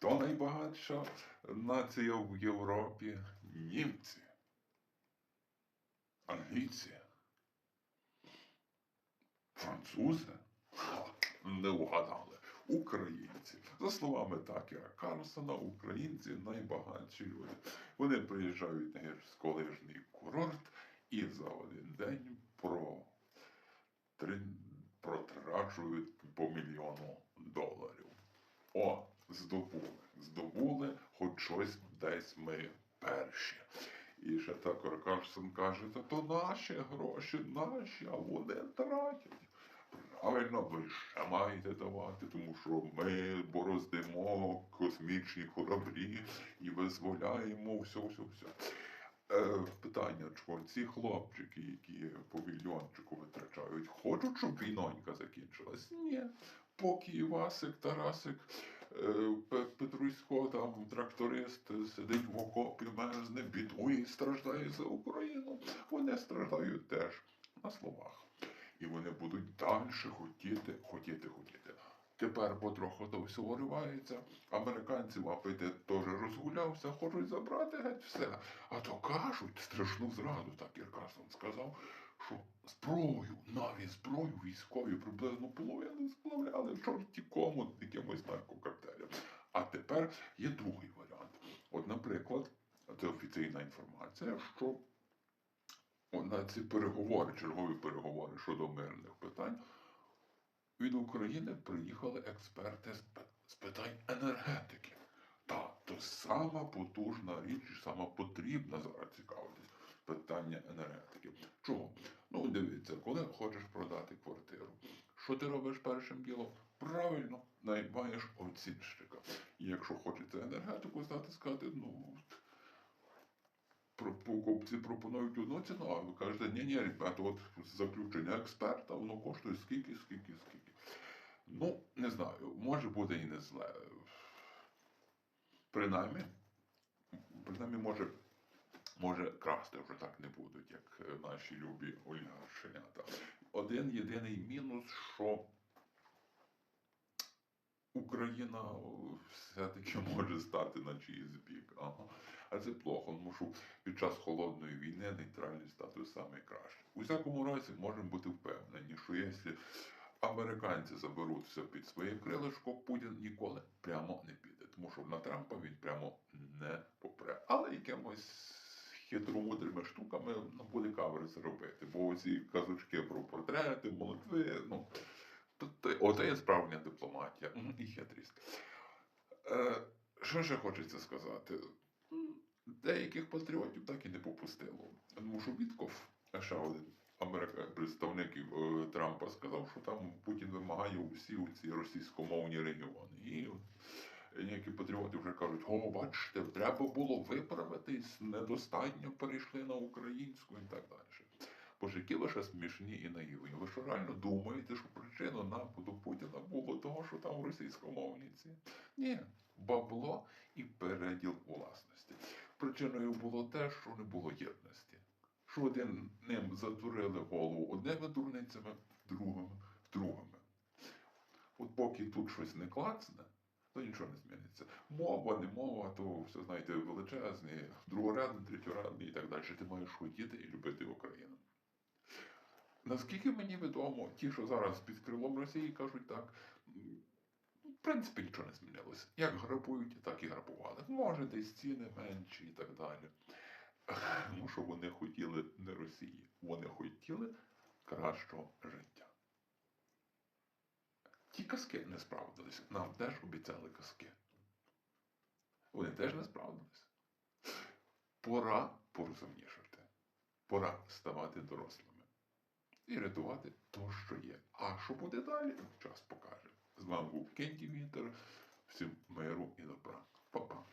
Хто найбагатша нація в Європі? Німці. Англійці. Французи? Не вгадали. Українці. За словами Такера Карлсона, українці найбагатші люди. Вони приїжджають на гірськолижний курорт і за один день про протрачують по мільйону доларів. О, здобули. Здобули, хоч щось десь ми перші. І ще Такер Карлсон каже, та то наші гроші, наші, а вони тратять. Правильно, ви ще маєте давати, тому що ми бороздимо космічні кораблі і визволяємо все, все, все. Е, питання, чого ці хлопчики, які по мільйончику витрачають, хочуть, щоб війнонька закінчилась? Ні. Поки Івасик, Тарасик, Петрусько, там тракторист сидить в окопі, мерзне, бідує і страждає за Україну. Вони страждають теж на словах. І вони будуть далі хотіти, хотіти, хотіти. Тепер потроху то все виривається. Американців апетит теж розгулявся, хочуть забрати геть все. А то кажуть страшну зраду, так Іркасон сказав, що зброю, навіть зброю військові приблизно половину сплавляли чорті кому якимось наркокартелям. А тепер є другий варіант. От, наприклад, це офіційна інформація, що на ці переговори, чергові переговори щодо мирних питань, від України приїхали експерти з, питань енергетики. Та, то сама потужна річ, сама потрібна зараз цікавитись питання енергетики. Чого? Ну, дивіться, коли хочеш продати квартиру, що ти робиш першим ділом? Правильно, наймаєш оцінщика. І якщо хочеться енергетику здати, сказати, ну. Покупці пропонують одну ціну, а ви кажете, ні, ні, ребята, от заключення експерта, воно коштує скільки, скільки, скільки. Ну, не знаю, може бути і не зле. Принаймні, принаймні, може, може красти вже так не будуть, як е, наші любі олігаршенята. Один єдиний мінус, що Україна все-таки може стати на чиїсь бік. Ага. А це плохо, тому що під час холодної війни нейтральний статус найкращий. У всякому разі, можемо бути впевнені, що якщо американці заберуть все під своє крилишко, Путін ніколи прямо не піде. Тому що на Трампа він прямо не попре. Але якимось хитромудрими штуками ну, буде каверс робити. Бо оці казочки про портрети, молитви, ну. Оце є справжня дипломатія і хитрість. Е, що ще хочеться сказати? Деяких патріотів так і не попустило. Тому що Вітков, ще один Америка, представник е, Трампа, сказав, що там Путін вимагає усі ці російськомовні регіони. І Ніякі патріоти вже о, бачите, треба було виправитись, недостатньо перейшли на українську і так далі. Боже, які ви ще смішні і наївні. Ви що реально думаєте, що причина нападу Путіна було того, що там російськомовні ці? Ні, бабло і переділ власності. Причиною було те, що не було єдності. Що один ним затурили голову одними дурницями, другими другими. От поки тут щось не клацне, то нічого не зміниться. Мова, не мова, то все знаєте, величезні, другорядний, третьорядний і так далі. Ти маєш хотіти і любити Україну. Наскільки мені відомо, ті, що зараз під крилом Росії, кажуть так, в принципі, нічого не змінилося. Як грабують, так і грабували. Може, десь ціни менші і так далі. Тому що вони хотіли не Росії, вони хотіли кращого життя. Ті казки не справдились. Нам теж обіцяли казки. Вони теж не справдились. Пора порозумнішати. Пора ставати дорослими. І рятувати то, що є. А що буде далі, час покаже. З вами був Кенті Вінтер. Всім миру і добра. Па-па.